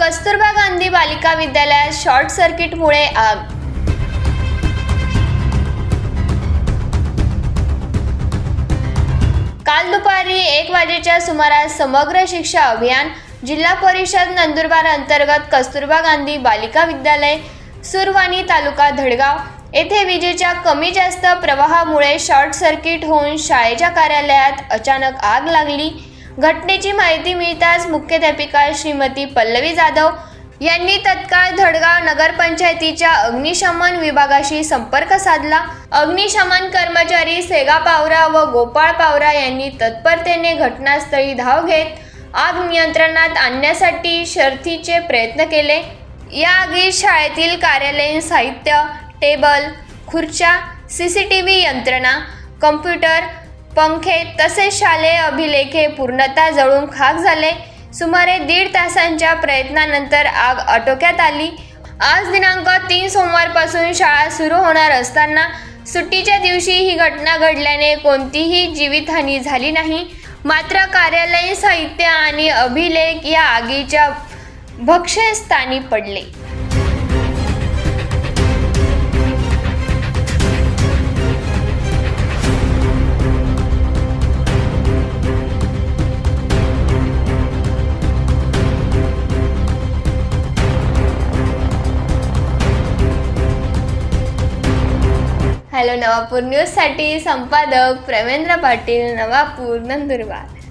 कस्तुरबा गांधी बालिका विद्यालयात शॉर्ट सर्किटमुळे आग. काल दुपारी एक वाजेच्या सुमारास समग्र शिक्षा अभियान जिल्हा परिषद नंदुरबार अंतर्गत कस्तुरबा गांधी बालिका विद्यालय सुरवाणी तालुका धडगाव येथे विजेच्या कमी जास्त प्रवाहामुळे शॉर्ट सर्किट होऊन शाळेच्या कार्यालयात अचानक आग लागली. घटनेची माहिती मिळताच मुख्याध्यापिका श्रीमती पल्लवी जाधव यांनी तत्काळ धडगाव नगरपंचायतीच्या अग्निशमन विभागाशी संपर्क साधला. अग्निशमन कर्मचारी सेगा पावरा व गोपाळ पावरा यांनी तत्परतेने घटनास्थळी धाव घेत आग नियंत्रणात आणण्यासाठी शर्थीचे प्रयत्न केले. या आगीत शाळेतील कार्यालयीन साहित्य टेबल खुर्च्या सी सी टी व्ही यंत्रणा कम्प्युटर पंखे तसेच शालेय अभिलेखे पूर्णतः जळून खाक झाले. सुमारे दीड तासांच्या प्रयत्नानंतर आग आटोक्यात आली. आज दिनांक तीन सोमवारपासून शाळा सुरू होणार असताना सुट्टीच्या दिवशी ही घटना घडल्याने कोणतीही जीवितहानी झाली नाही. मात्र कार्यालयीन साहित्य आणि अभिलेख या आगीच्या भक्ष्यस्थानी पडले. हॅलो नवापूर न्यूजसाठी संपादक प्रेमेंद्र पाटील नवापूर नंदुरबार.